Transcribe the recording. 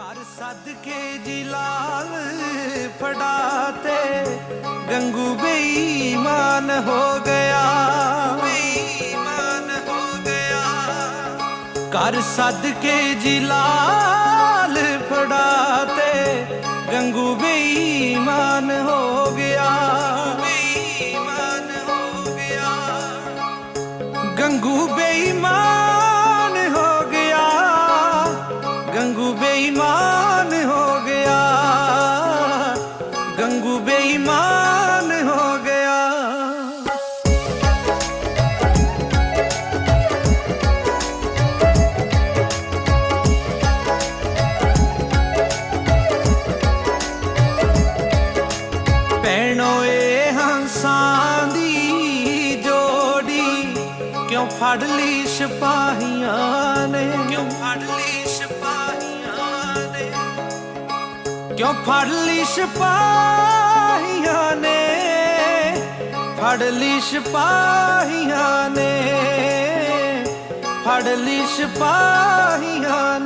ਘਰ ਸੱਦ ਕੇ ਜੀ ਲਾਲ ਫੜਾਤੇ, ਗੰਗੂ ਬੇਈਮਾਨ ਹੋ ਗਿਆ। ਬੇਈਮਾਨ ਹੋ ਗਿਆ। ਘਰ ਸੱਦ ਕੇ ਜੀ ਲਾਲ ਫੜਾਤੇ, ਗੰਗੂ ਬੇਈਮਾਨ ਹੋ ਗਿਆ। ਬੇਈਮਾਨ ਹੋ ਗਿਆ। ਗੰਗੂ ਬੇਈਮਾਨ ਹੋ ਗਿਆ। ਗੰਗੂ ਬੇਈਮਾਨ ਹੋ ਗਿਆ। ਗੰਗੂ ਬੇਈਮਾਨ ਹੋ ਗਿਆ। ਭੈਣੋ ਏ ਹੰਸਾਂ ਦੀ ਜੋੜੀ ਕਿਉਂ ਫੜ ਲਈ ਸਿਪਾਹੀਆਂ? ਕਿਉਂ ਫੜ ਲਈ ਸਿਪਾਹੀਆਂ ਨੇ? ਫੜ ਲਈ ਸਿਪਾਹੀਆਂ ਨੇ। ਫੜ ਲਈ ਸਿਪਾਹੀਆਂ